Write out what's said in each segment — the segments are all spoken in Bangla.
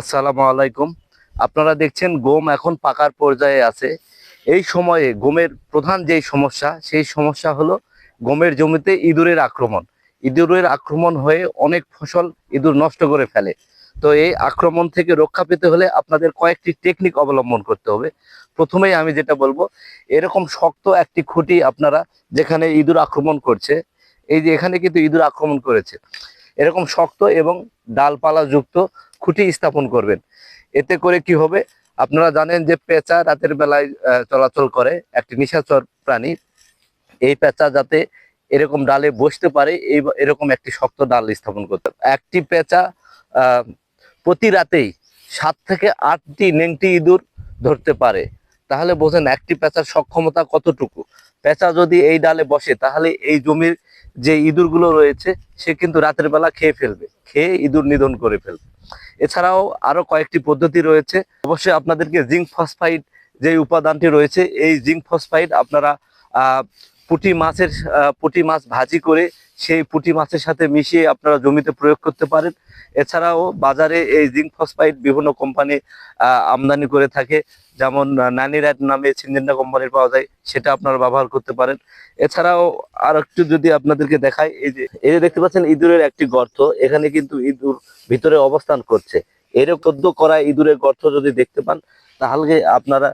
আসসালামু আলাইকুম। আপনারা দেখছেন গম এখন পাকার পর্যায়ে আছে। এই সময়ে গমের প্রধান যেই সমস্যা, সেই সমস্যা হলো গমের জমিতে ইঁদুরের আক্রমণ। ইঁদুরের আক্রমণ হয়ে অনেক ফসল ইঁদুর নষ্ট করে ফেলে। তো এই আক্রমণ থেকে রক্ষা পেতে হলে আপনাদের কয়েকটি টেকনিক অবলম্বন করতে হবে। প্রথমেই আমি যেটা বলব, এরকম শক্ত একটি খুঁটি আপনারা যেখানে ইঁদুর আক্রমণ করছে, এই যে এখানে কিন্তু ইঁদুর আক্রমণ করেছে। এরকম শক্ত এবং ডালপালা যুক্ত খুঁটি স্থাপন করবেন। এতে করে কি হবে? আপনারা জানেন যে পেঁচা রাতের বেলায় চলাচল করে, একটি নিশাচর প্রাণী। এই পেঁচা যাতে এরকম ডালে বসতে পারে, এই এরকম একটি শক্ত ডাল স্থাপন করতে। একটি পেঁচা প্রতি রাতেই সাত থেকে আটটি নেংটি ইঁদুর ধরতে পারে। তাহলে বোঝেন একটি পেঁচার সক্ষমতা কতটুকু? পেঁচা যদি এই ডালে বসে, তাহলে এই জমির যে ইঁদুরগুলো রয়েছে, সে কিন্তু রাতের বেলা খেয়ে ফেলবে। খেয়ে ইঁদুর নিধন করে ফেলবে। এছাড়াও আরও কয়েকটি পদ্ধতি রয়েছে। অবশ্যই আপনাদেরকে জিঙ্ক ফসফাইড যে উপাদানটি রয়েছে, এই জিঙ্ক ফসফাইড আপনারা পুঁটি মাছের পুঁটি মাছ ভাজি করে সেই পুঁটি মাছের সাথে মিশিয়ে আপনারা জমিতে প্রয়োগ করতে পারেন। এছাড়াও বাজারে এই জিঙ্ক ফসফাইড বিভিন্ন কোম্পানি আমদানি করে থাকে। যেমন নানিরাট নামে সিনজেন্ডা কোম্পানির পাওয়া যায়, সেটা আপনারা ব্যবহার করতে পারেন। এছাড়াও আর একটু যদি আপনাদেরকে দেখাই, এই যে এই যে দেখতে পাচ্ছেন, ইঁদুরের একটি গর্ত। এখানে কিন্তু ইঁদুর ভিতরে অবস্থান করছে। এরকম চোদ্দ করা ইঁদুরের গর্ত যদি দেখতে পান, তাহলে আপনারা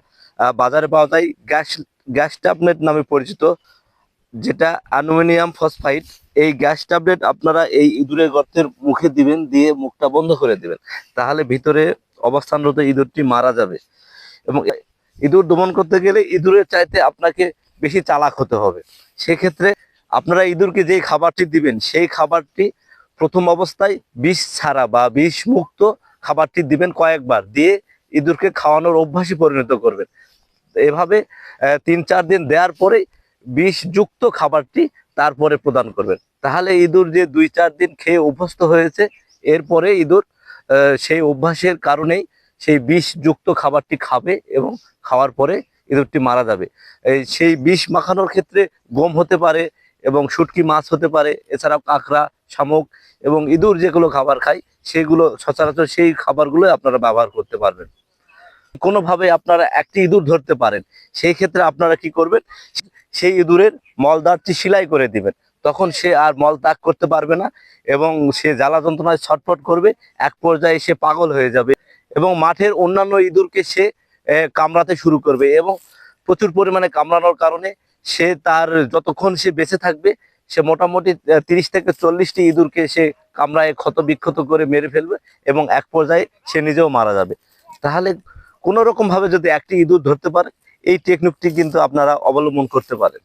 বাজারে পাওয়া যায় গ্যাস গ্যাস ট্যাবলেট নামে পরিচিত। যেটা অ্যালুমিনিয়াম ফসফাইড, এই গ্যাস ট্যাবলেট আপনারা এই ইঁদুরের গর্তের মুখে দিবেন, দিয়ে মুখটা বন্ধ করে দিবেন। তাহলে ভিতরে অবস্থানরত ইঁদুরটি মারা যাবে। এবং ইঁদুর দমন করতে গেলে ইঁদুরের চাইতে আপনাকে বেশি চালাক হতে হবে। সেক্ষেত্রে আপনারা ইঁদুরকে যেই খাবারটি দিবেন, সেই খাবারটি প্রথম অবস্থায় বিষ ছাড়া বা বিষ মুক্ত খাবারটি দিবেন কয়েকবার, দিয়ে ইঁদুরকে খাওয়ানোর অভ্যাসে পরিণত করবেন। এভাবে তিন চার দিন দেওয়ার পরে বিষযুক্ত খাবারটি তারপরে প্রদান করবেন। তাহলে ইঁদুর যে দুই চার দিন খেয়ে অভ্যস্ত হয়েছে, এরপরে ইঁদুর সেই অভ্যাসের কারণেই সেই বিষযুক্ত খাবারটি খাবে এবং খাওয়ার পরে ইঁদুরটি মারা যাবে। সেই বিষ মাখানোর ক্ষেত্রে গম হতে পারে এবং শুটকি মাছ হতে পারে, এছাড়াও কাঁকড়া, শামুক এবং ইঁদুর যেগুলো খাবার খায়, সেগুলো সচরাচর সেই খাবারগুলো আপনারা ব্যবহার করতে পারবেন। কোনোভাবে আপনারা একটি ইঁদুর ধরতে পারেন, সেই ক্ষেত্রে আপনারা কি করবেন সেই ইঁদুরের মলদারটি সেলাই করে দিবেন। তখন সে আর মল ত্যাগ করতে পারবে না এবং সে জ্বালা যন্ত্রণায় ছটফট করবে, এক পর্যায়ে সে পাগল হয়ে যাবে এবং মাঠের অন্যান্য ইঁদুরকে সে কামড়াতে শুরু করবে এবং প্রচুর পরিমাণে কামড়ানোর কারণে সে তার যতক্ষণ সে বেঁচে থাকবে, সে মোটামুটি তিরিশ থেকে চল্লিশটি ইঁদুরকে সে কামড়ায় ক্ষত বিক্ষত করে মেরে ফেলবে এবং এক পর্যায়ে সে নিজেও মারা যাবে। তাহলে কোনোরকমভাবে যদি একটি ইঁদুর ধরতে পারে এই টেকনিকটি কিন্তু আপনারা অবলম্বন করতে পারেন।